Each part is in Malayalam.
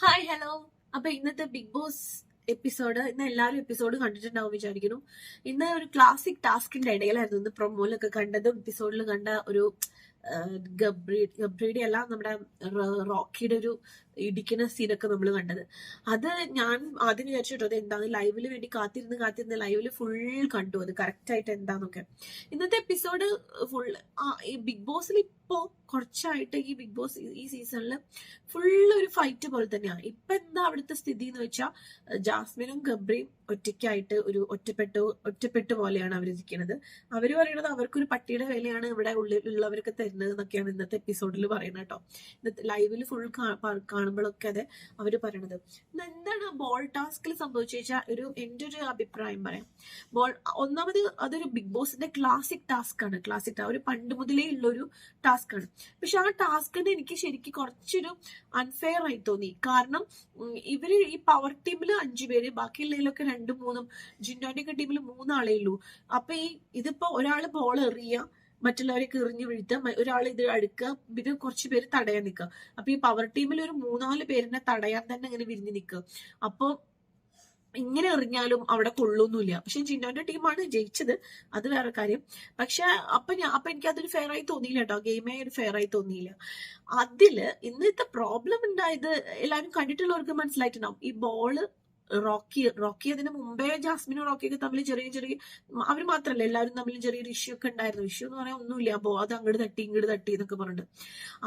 ഹായ് ഹലോ അപ്പൊ ഇന്നത്തെ ബിഗ് ബോസ് എപ്പിസോഡ് ഇന്ന് എല്ലാവരും എപ്പിസോഡ് കണ്ടിട്ടുണ്ടാവും വിചാരിക്കുന്നു. ഇന്ന് ഒരു ക്ലാസിക് ടാസ്കിന്റെ ഇടയിലായിരുന്നു ഇന്ന് പ്രൊമോയിലൊക്കെ കണ്ടതും എപ്പിസോഡിൽ കണ്ട ഒരു ഗബ്രി ഗബ്രിയുടെ അല്ല നമ്മുടെ റോക്കിയുടെ ഒരു ഇടിക്കുന്ന സീനൊക്കെ നമ്മൾ കണ്ടത്. അത് ഞാൻ ആദ്യം വിചാരിച്ചിട്ടോ അത് എന്താണ് ലൈവിൽ വേണ്ടി കാത്തിരുന്ന് കാത്തിരുന്ന് ലൈവിൽ ഫുൾ കണ്ടു. അത് കറക്റ്റ് ആയിട്ട് എന്താന്നൊക്കെ. ഇന്നത്തെ എപ്പിസോഡ് ഫുൾ ഈ ബിഗ് ബോസിൽ ഇപ്പോ കുറച്ചായിട്ട് ഈ ബിഗ് ബോസ് ഈ സീസണിൽ ഫുൾ ഒരു ഫൈറ്റ് പോലെ തന്നെയാണ് ഇപ്പൊ എന്താ അവിടുത്തെ സ്ഥിതി എന്ന് വെച്ചാൽ ജാസ്മിനും ഗബ്രിയും ഒറ്റയ്ക്കായിട്ട് ഒരു ഒറ്റപ്പെട്ടു ഒറ്റപ്പെട്ടു പോലെയാണ് അവരിരിക്കുന്നത്. അവർ പറയുന്നത് അവർക്കൊരു പട്ടിയുടെ വിലയാണ് ഇവിടെ ഉള്ളിൽ ഉള്ളവർക്ക് തരുന്നത് എന്നൊക്കെയാണ് ഇന്നത്തെ എപ്പിസോഡിൽ പറയുന്നത് കേട്ടോ. ഇന്നത്തെ ലൈവിൽ ഫുൾ കാണുമ്പോഴൊക്കെ അതെ അവർ പറയണത്. എന്താണ് ബോൾ ടാസ്കിൽ സംഭവിച്ചു വെച്ചാൽ ഒരു എന്റെ ഒരു അഭിപ്രായം പറയാം. ബോൾ ഒന്നാമത് അതൊരു ബിഗ് ബോസിന്റെ ക്ലാസിക് ടാസ്ക് ആണ്. ക്ലാസിക് ഒരു പണ്ട് മുതലേ ഉള്ളൊരു ടാസ്ക് ആണ്. പക്ഷെ ആ ടാസ്കിന് എനിക്ക് ശരിക്കും കുറച്ചൊരു അൺഫെയർ ആയി തോന്നി. കാരണം ഇവർ ഈ പവർ ടീമിൽ അഞ്ചു പേര് ബാക്കിയുള്ളതിലൊക്കെ രണ്ടും മൂന്നും ഒക്കെ ടീമിൽ മൂന്നാളേ ഉള്ളൂ. അപ്പൊ ഈ ഇതിപ്പോ ഒരാൾ ബോൾ എറിയ മറ്റുള്ളവരെ എറിഞ്ഞു വീഴ്ത്തുക ഒരാൾ ഇത് അടുക്കുക പിന്നെ കുറച്ച് പേര് തടയാൻ നിൽക്കുക. അപ്പൊ ഈ പവർ ടീമിൽ ഒരു മൂന്നാൽ പേരിനെ തടയാൻ തന്നെ ഇങ്ങനെ വിരിഞ്ഞു നിൽക്കുക. അപ്പൊ ഇങ്ങനെ എറിഞ്ഞാലും അവിടെ കൊള്ളൊന്നുമില്ല. പക്ഷെ ജിന്നോന്റെ ടീമാണ് ജയിച്ചത്. അത് വേറെ കാര്യം. പക്ഷെ അപ്പൊ ഞാൻ അപ്പൊ എനിക്ക് അതൊരു ഫെയർ ആയി തോന്നിയില്ല കേട്ടോ ഗെയിമേ ഒരു ഫെയർ ആയി തോന്നിയില്ല. അതിൽ ഇന്നത്തെ പ്രോബ്ലം ഉണ്ടായത് എല്ലാരും കണ്ടിട്ടുള്ളവർക്ക് മനസ്സിലായിട്ടുണ്ടാവും. ഈ ബോൾ റോക്കി റോക്കി അതിന് മുമ്പേ ജാസ്മിനും റോക്കിയൊക്കെ തമ്മിൽ ചെറിയ ചെറിയ അവർ മാത്രല്ല എല്ലാവരും തമ്മിൽ ചെറിയൊരു ഇഷ്യൂ ഒക്കെ ഉണ്ടായിരുന്നു. ഇഷ്യൂ എന്ന് പറയാൻ ഒന്നുമില്ല. അപ്പോ അത് അങ്ങോട്ട് തട്ടി ഇങ്ങോട്ട് തട്ടി എന്നൊക്കെ പറഞ്ഞിട്ട്.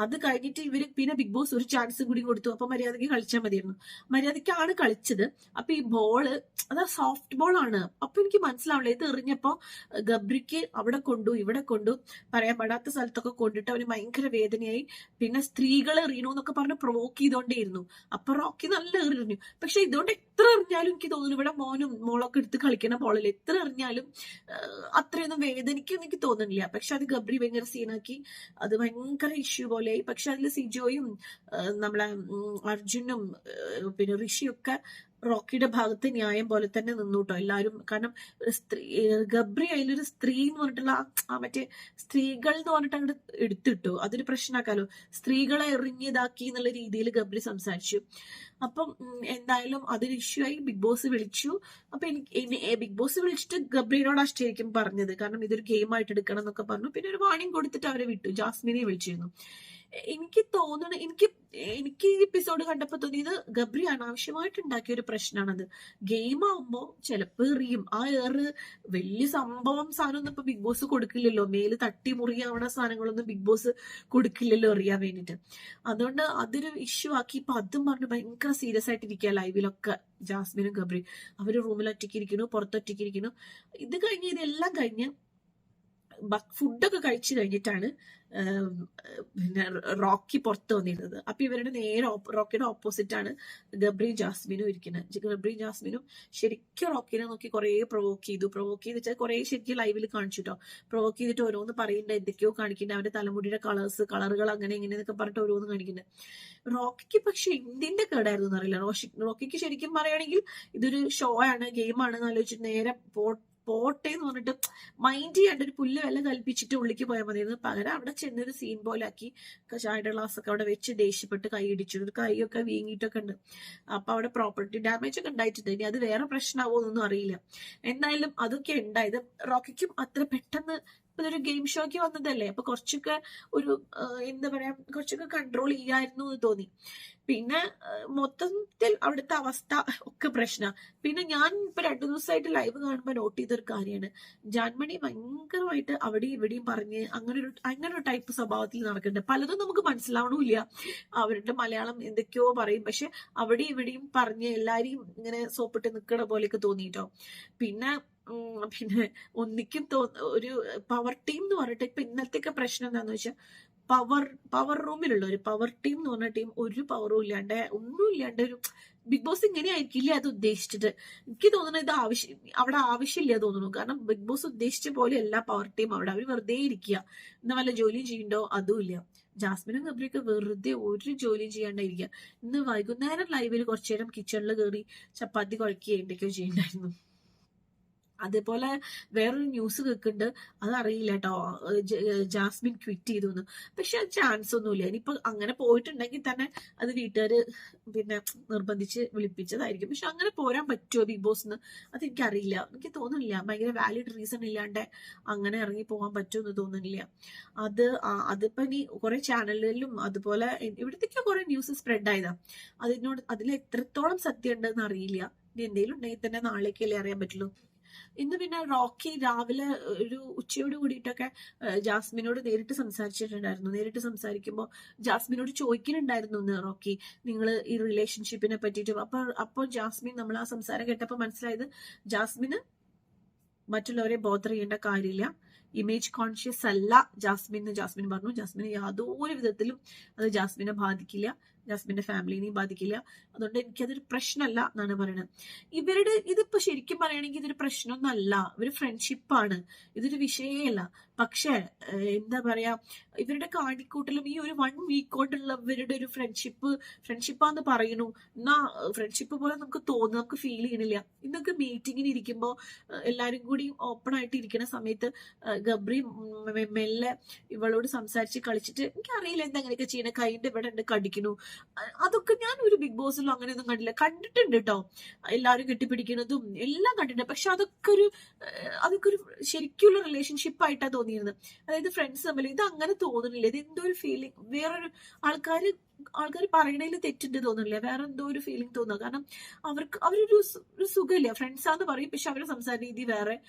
അത് കഴിഞ്ഞിട്ട് ഇവർ പിന്നെ ബിഗ് ബോസ് ഒരു ചാൻസ് കൂടി കൊടുത്തു. അപ്പൊ മര്യാദയ്ക്ക് കളിച്ചാൽ മതിയായിരുന്നു. മര്യാദയ്ക്കാണ് കളിച്ചത്. അപ്പൊ ഈ ബോൾ അത് സോഫ്റ്റ് ബോൾ ആണ്. അപ്പൊ എനിക്ക് മനസ്സിലാവില്ല ഇത് എറിഞ്ഞപ്പോ ഗബ്രിക്ക് അവിടെ കൊണ്ടു ഇവിടെ കൊണ്ടു പറയാൻ പെടാത്ത സ്ഥലത്തൊക്കെ കൊണ്ടിട്ട് അവന് ഭയങ്കര വേദനയായി. പിന്നെ സ്ത്രീകൾ എറിയണു എന്നൊക്കെ പറഞ്ഞ് പ്രൊവോക്ക് ചെയ്തോണ്ടേയിരുന്നു. അപ്പൊ റോക്കി നല്ല എറിഞ്ഞു. പക്ഷെ ഇതുകൊണ്ട് എത്ര എറിഞ്ഞാലും എനിക്ക് തോന്നുന്നു ഇവിടെ മോനും മോളൊക്കെ എടുത്ത് കളിക്കുന്ന ബോളിൽ എത്ര എറിഞ്ഞാലും അത്രയൊന്നും വേദനിക്കും എനിക്ക് തോന്നുന്നില്ല. പക്ഷെ അത് ഗബ്രി ഭയങ്കര സീനാക്കി അത് ഭയങ്കര ഇഷ്യൂ പോലെ പക്ഷെ അതിൽ സിജോയും നമ്മളെ അർജുനും പിന്നെ ഋഷിയൊക്കെ റോക്കിയുടെ ഭാഗത്ത് ന്യായം പോലെ തന്നെ നിന്നു കേട്ടോ എല്ലാവരും കാരണം സ്ത്രീ ഗബ്രി അതിലൊരു സ്ത്രീ എന്ന് പറഞ്ഞിട്ടുള്ള ആ- മറ്റേ സ്ത്രീകൾ എന്ന് പറഞ്ഞിട്ട് അങ്ങോട്ട് എടുത്തിട്ടു. അതൊരു പ്രശ്നമാക്കാലോ. സ്ത്രീകളെ എറിഞ്ഞിതാക്കി എന്നുള്ള രീതിയിൽ ഗബ്രി സംസാരിച്ചു. അപ്പം എന്തായാലും അതൊരു ഇഷ്യൂ ആയി ബിഗ് ബോസ് വിളിച്ചു. അപ്പൊ എനിക്ക് ബിഗ് ബോസ് വിളിച്ചിട്ട് ഗബ്രിനോട് ശരിക്കും പറഞ്ഞത്. കാരണം ഇതൊരു ഗെയിം ആയിട്ട് എടുക്കണം എന്നൊക്കെ പറഞ്ഞു. പിന്നെ ഒരു വാണിംഗ് കൊടുത്തിട്ട് അവരെ വിട്ടു. ജാസ്മിനെ വിളിച്ചിരുന്നു. എനിക്ക് തോന്നണ എനിക്ക് എനിക്ക് ഈ എപ്പിസോഡ് കണ്ടപ്പോ തോന്നിയത് ഗബ്രി അനാവശ്യമായിട്ട് ഉണ്ടാക്കിയ ഒരു പ്രശ്നമാണത് ഗെയിം ആവുമ്പോ ചിലപ്പോ എറിയും. ആ ഏറ് വലിയ സംഭവം സാധനമൊന്നും ഇപ്പൊ ബിഗ് ബോസ് കൊടുക്കില്ലല്ലോ. മേൽ തട്ടി മുറിയാവണ സാധനങ്ങളൊന്നും ബിഗ് ബോസ് കൊടുക്കില്ലല്ലോ എറിയാൻ വേണ്ടിട്ട്. അതുകൊണ്ട് അതൊരു ഇഷ്യൂ ആക്കി. ഇപ്പൊ അതും പറഞ്ഞ് ഭയങ്കര സീരിയസ് ആയിട്ട് ഇരിക്കുക ലൈവിലൊക്കെ ജാസ്മിനും ഗബ്രി അവർ റൂമിൽ ഒറ്റയ്ക്കിരിക്കുന്നു പുറത്തൊറ്റയ്ക്കിരിക്കുന്നു. ഇത് കഴിഞ്ഞ് ഇതെല്ലാം കഴിഞ്ഞ് ഫുഡൊക്കെ കഴിച്ചു കഴിഞ്ഞിട്ടാണ് പിന്നെ റോക്കി പുറത്ത് വന്നിരുന്നത്. അപ്പൊ ഇവരുടെ നേരെ റോക്കിയുടെ ഓപ്പോസിറ്റ് ആണ് ഗബ്രി ജാസ്മിനും ഇരിക്കുന്നത്. ഗബ്രി ജാസ്മിനും ശരിക്കും റോക്കിനെ നോക്കി കുറെ പ്രൊവോക്ക് ചെയ്തു. പ്രൊവോക്ക് ചെയ്ത് വെച്ചാൽ കുറെ ശരിക്കും ലൈവിൽ കാണിച്ചു കേട്ടോ പ്രൊവോക്ക് ചെയ്തിട്ട് ഓരോന്ന് പറയുന്നുണ്ട് എന്തൊക്കെയോ കാണിക്കുന്നുണ്ട് അവന്റെ തലമുടിയുടെ കളേഴ്സ് കളറുകൾ അങ്ങനെ ഇങ്ങനെ എന്നൊക്കെ പറഞ്ഞിട്ട് ഓരോന്ന് കാണിക്കുന്നുണ്ട് റോക്കിക്ക് പക്ഷെ എന്തിന്റെ കേടായിരുന്നു എന്നറിയില്ല. റോക്കിക്ക് ശരിക്കും പറയുകയാണെങ്കിൽ ഇതൊരു ഷോ ആണ് ഗെയിമാണ് എന്ന് ആലോചിച്ചിട്ട് നേരെ പോട്ടെ എന്ന് പറഞ്ഞിട്ട് മൈൻഡ് ചെയ്യാണ്ട് ഒരു പുല്ല് വില കൽപ്പിച്ചിട്ട് ഉള്ളിക്ക് പോയാൽ മതി. പകരം അവിടെ ചെന്നൊരു സീൻ പോലെ ആക്കി ചായയുടെ ഗ്ലാസ് ഒക്കെ അവിടെ വെച്ച് ദേഷ്യപ്പെട്ട് കൈ ഇടിച്ചു. ഒരു കൈയൊക്കെ വീങ്ങിയിട്ടൊക്കെ ഉണ്ട്. അപ്പൊ അവിടെ പ്രോപ്പർട്ടി ഡാമേജ് ഒക്കെ ഉണ്ടായിട്ടുണ്ട്. ഇനി അത് വേറെ പ്രശ്നമാവോ എന്നൊന്നും അറിയില്ല. എന്തായാലും അതൊക്കെ ഉണ്ടായത് റോക്കിക്കും അത്ര പെട്ടെന്ന് ഇപ്പൊ ഇതൊരു ഗെയിം ഷോക്ക് വന്നതല്ലേ? അപ്പൊ കുറച്ചൊക്കെ ഒരു എന്താ പറയാ കുറച്ചൊക്കെ കൺട്രോൾ ചെയ്യായിരുന്നു എന്ന് തോന്നി. പിന്നെ മൊത്തത്തിൽ അവിടുത്തെ അവസ്ഥ ഒക്കെ പ്രശ്ന. പിന്നെ ഞാൻ ഇപ്പൊ രണ്ടു ദിവസമായിട്ട് ലൈവ് കാണുമ്പോൾ നോട്ട് ചെയ്തൊരു കാര്യമാണ് ജാൻമണി ഭയങ്കരമായിട്ട് അവിടെയും ഇവിടെയും പറഞ്ഞ് അങ്ങനെ ഒരു അങ്ങനെ ഒരു ടൈപ്പ് സ്വഭാവത്തിൽ നടക്കുന്നുണ്ട്. പലതും നമുക്ക് മനസ്സിലാവണമില്ല അവരുടെ മലയാളം എന്തൊക്കെയോ പറയും. പക്ഷെ അവിടെയും ഇവിടെയും പറഞ്ഞ് എല്ലാരെയും ഇങ്ങനെ സോപ്പിട്ട് നിൽക്കണ പോലെയൊക്കെ തോന്നിയിട്ടോ പിന്നെ പിന്നെ ഒന്നിക്കും തോ ഒരു പവർ ടീം എന്ന് പറഞ്ഞിട്ട് ഇപ്പൊ ഇന്നത്തെയൊക്കെ പ്രശ്നം എന്താന്ന് വെച്ചാൽ പവർ പവർ റൂമിലുള്ള ഒരു പവർ ടീം എന്ന് പറഞ്ഞ ടീം ഒരു പവറും ഇല്ലാണ്ട് ഒന്നും ഇല്ലാണ്ട് ഒരു ബിഗ് ബോസ് ഇങ്ങനെ ആയിരിക്കില്ല അത് ഉദ്ദേശിച്ചിട്ട്? എനിക്ക് തോന്നുന്നു ഇത് ആവശ്യം അവിടെ ആവശ്യമില്ല തോന്നുന്നു. കാരണം ബിഗ് ബോസ് ഉദ്ദേശിച്ച പോലെ എല്ലാ പവർ ടീം അവിടെ. അവർ വെറുതെ ഇരിക്കുക ഇന്ന് വല്ല ജോലിയും ചെയ്യണ്ടോ? അതും ഇല്ല. ജാസ്മിനും ഗബ്രിയൊക്കെ വെറുതെ ഒരു ജോലിയും ചെയ്യാണ്ടായിരിക്കുക ഇന്ന് വൈകുന്നേരം ലൈവിൽ കുറച്ചു നേരം കിച്ചണിൽ കയറി ചപ്പാത്തി കുഴക്കുകയോ എന്തൊക്കെയോ ചെയ്യണ്ടായിരുന്നു. അതേപോലെ വേറൊരു ന്യൂസ് കേൾക്കുന്നുണ്ട് അതറിയില്ല കേട്ടോ ജാസ്മിൻ ക്വിറ്റ് ചെയ്തു എന്ന് പക്ഷെ അത് ചാൻസ് ഒന്നുമില്ല ഇനിയിപ്പോ അങ്ങനെ പോയിട്ടുണ്ടെങ്കിൽ തന്നെ അത് വീട്ടുകാര് പിന്നെ നിർബന്ധിച്ച് വിളിപ്പിച്ചതായിരിക്കും. പക്ഷെ അങ്ങനെ പോരാൻ പറ്റുമോ ബിഗ് ബോസ് എന്ന് അതെനിക്കറിയില്ല. എനിക്ക് തോന്നുന്നില്ല. ഭയങ്കര വാലിഡ് റീസൺ ഇല്ലാണ്ട് അങ്ങനെ ഇറങ്ങി പോകാൻ പറ്റുമെന്ന് തോന്നുന്നില്ല. അത് അതിപ്പോ ഇനി കുറെ ചാനലുകളിലും അതുപോലെ ഇവിടത്തേക്ക് കുറെ ന്യൂസ് സ്പ്രെഡ് ആയതാ. അതിനോട് അതിൽ എത്രത്തോളം സത്യം ഉണ്ടെന്ന് അറിയില്ല. ഇനി എന്തെങ്കിലും ഉണ്ടെങ്കിൽ തന്നെ നാളേക്കല്ലേ അറിയാൻ പറ്റുള്ളൂ. ഇന്ന് പിന്നെ റോക്കി രാവിലെ ഒരു ഉച്ചയോട് കൂടിയിട്ടൊക്കെ ജാസ്മിനോട് നേരിട്ട് സംസാരിച്ചിട്ടുണ്ടായിരുന്നു. നേരിട്ട് സംസാരിക്കുമ്പോൾ ജാസ്മിനോട് ചോദിക്കുന്നുണ്ടായിരുന്നു ഇന്ന് റോക്കി നിങ്ങൾ ഈ റിലേഷൻഷിപ്പിനെ പറ്റിയിട്ട് അപ്പൊ അപ്പോൾ ജാസ്മിൻ നമ്മൾ ആ സംസാരം കേട്ടപ്പോൾ മനസ്സിലായത് ജാസ്മിന് മറ്റുള്ളവരെ ബോധർ ചെയ്യേണ്ട കാര്യമില്ല. ഇമേജ് കോൺഷ്യസ് അല്ല ജാസ്മിൻ എന്ന് ജാസ്മിൻ പറഞ്ഞു. ജാസ്മിന് യാതൊരു വിധത്തിലും അത് ജാസ്മിനെ ബാധിക്കില്ല. ജാസ്മിന്റെ ഫാമിലിനെയും ബാധിക്കില്ല. അതുകൊണ്ട് എനിക്കതൊരു പ്രശ്നമല്ല എന്നാണ് പറയുന്നത് ഇവരുടെ ഇതിപ്പോ ശരിക്കും പറയുകയാണെങ്കിൽ ഇതൊരു പ്രശ്നമൊന്നല്ല ഇവർ ഫ്രണ്ട്ഷിപ്പാണ്. ഇതൊരു വിഷയമല്ല. പക്ഷേ എന്താ പറയാ ഇവരുടെ കാണിക്കൂട്ടലും ഈ ഒരു വൺ വീക്ക് കൊണ്ടുള്ള ഇവരുടെ ഒരു ഫ്രണ്ട്ഷിപ്പ് ഫ്രണ്ട്ഷിപ്പാന്ന് പറയുന്നു. എന്നാ ഫ്രണ്ട്ഷിപ്പ് പോലെ നമുക്ക് തോന്നുന്നു നമുക്ക് ഫീൽ ചെയ്യണില്ല. ഇന്നൊക്കെ മീറ്റിങ്ങിന് ഇരിക്കുമ്പോൾ എല്ലാരും കൂടി ഓപ്പൺ ആയിട്ട് ഇരിക്കുന്ന സമയത്ത് ഗബ്രി മെല്ലെ ഇവളോട് സംസാരിച്ച് കളിച്ചിട്ട് എനിക്കറിയില്ല എന്താ അങ്ങനെയൊക്കെ ചെയ്യണേ. കൈന്റെ ഇവിടെ ഉണ്ട് കടിക്കുന്നു. അതൊക്കെ ഞാൻ ഒരു ബിഗ് ബോസിലും അങ്ങനെയൊന്നും കണ്ടില്ല. കണ്ടിട്ടുണ്ട് കേട്ടോ എല്ലാവരും കെട്ടിപ്പിടിക്കുന്നതും എല്ലാം കണ്ടിട്ടുണ്ട്. പക്ഷെ അതൊക്കെ ഒരു അതൊക്കെ ഒരു ശരിക്കുള്ള റിലേഷൻഷിപ്പ് ആയിട്ടാ തോന്നിയിരുന്നത്. അതായത് ഫ്രണ്ട്സ് തമ്മിൽ ഇത് അങ്ങനെ തോന്നുന്നില്ല. ഇത് എന്തോ ഒരു ഫീലിംഗ് വേറൊരു ആൾക്കാർ ആൾക്കാർ പറയണതിൽ തെറ്റുണ്ട് തോന്നുന്നില്ല വേറെ എന്തോ ഒരു ഫീലിംഗ് തോന്നുക കാരണം അവർക്ക് അവരൊരു ഒരു സുഖമില്ല. ഫ്രണ്ട്സാന്ന് പറയും. പക്ഷെ അവരുടെ സംസാര രീതി വേറെ.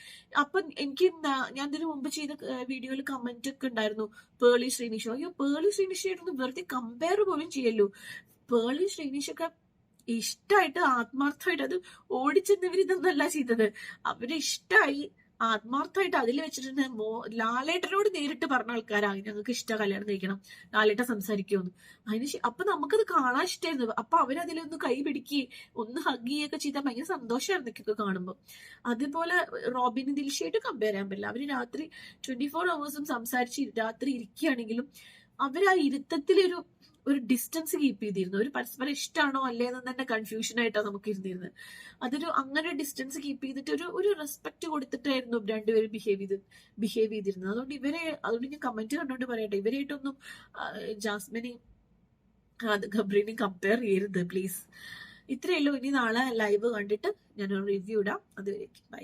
അപ്പൊ എനിക്ക് ഞാൻ ഇതിനു മുമ്പ് ചെയ്ത വീഡിയോയിൽ കമന്റ് ഒക്കെ ഉണ്ടായിരുന്നു. പേളി ശ്രീനിഷോ. അയ്യോ പേളി ശ്രീനിഷയായിരുന്നു വെറുതെ കമ്പയർ പോലും ചെയ്യല്ലോ. പേളി ശ്രീനിഷൊക്കെ ഇഷ്ടമായിട്ട് ആത്മാർത്ഥമായിട്ട് അത് ഓടിച്ചെന്നവരിതൊന്നല്ല ചെയ്തത്. അവർ ആത്മാർത്ഥമായിട്ട് അതിൽ വെച്ചിട്ടുണ്ട് മോ ലാലേട്ടനോട് നേരിട്ട് പറഞ്ഞ ആൾക്കാരാണ് ഞങ്ങൾക്ക് ഇഷ്ടം കല്യാണം കഴിക്കണം ലാലേട്ടൻ സംസാരിക്കുമെന്ന് അതിന് അപ്പൊ നമുക്കത് കാണാൻ ഇഷ്ടമായിരുന്നു അപ്പൊ അവരതിലൊന്ന് കൈ പിടിക്കുകയും ഒന്ന് ഹഗ് ചെയ്യുകയൊക്കെ ചെയ്താൽ ഭയങ്കര സന്തോഷമായിരുന്നു ഒക്കെ കാണുമ്പോൾ അതുപോലെ റോബിൻ ദിൽഷയായിട്ട് കമ്പയർ ചെയ്യാൻ പറ്റില്ല. അവർ രാത്രി ട്വന്റി ഫോർ അവേഴ്സും സംസാരിച്ച് രാത്രി ഇരിക്കുകയാണെങ്കിലും അവർ ആ ഇരുത്തത്തിലൊരു ഒരു ഡിസ്റ്റൻസ് കീപ്പ് ചെയ്തിരുന്നു. ഒരു പരസ്പരം ഇഷ്ടമാണോ അല്ലേ എന്ന് തന്നെ കൺഫ്യൂഷൻ ആയിട്ടാണ് നമുക്ക് ഇരുന്നിരുന്നത് അതൊരു അങ്ങനെ ഡിസ്റ്റൻസ് കീപ്പ് ചെയ്തിട്ട് ഒരു ഒരു റെസ്പെക്ട് കൊടുത്തിട്ടായിരുന്നു രണ്ടുപേരും ബിഹേവ് ചെയ്ത് ബിഹേവ് ചെയ്തിരുന്നത്. അതുകൊണ്ട് ഇവരെ അതുകൊണ്ട് ഞാൻ കമന്റ് കണ്ടുകൊണ്ട് പറയട്ടെ. ഇവരായിട്ടൊന്നും ജാസ്മിനി ജാസ്മിനെയും ഗബ്രീനെയും കമ്പയർ ചെയ്യരുത് പ്ലീസ് ഇത്രയേ ഉള്ളൂ. ഇനി നാളെ ലൈവ് കണ്ടിട്ട് ഞാൻ റിവ്യൂ ഇടാം. അതുവരേക്കും. ബൈ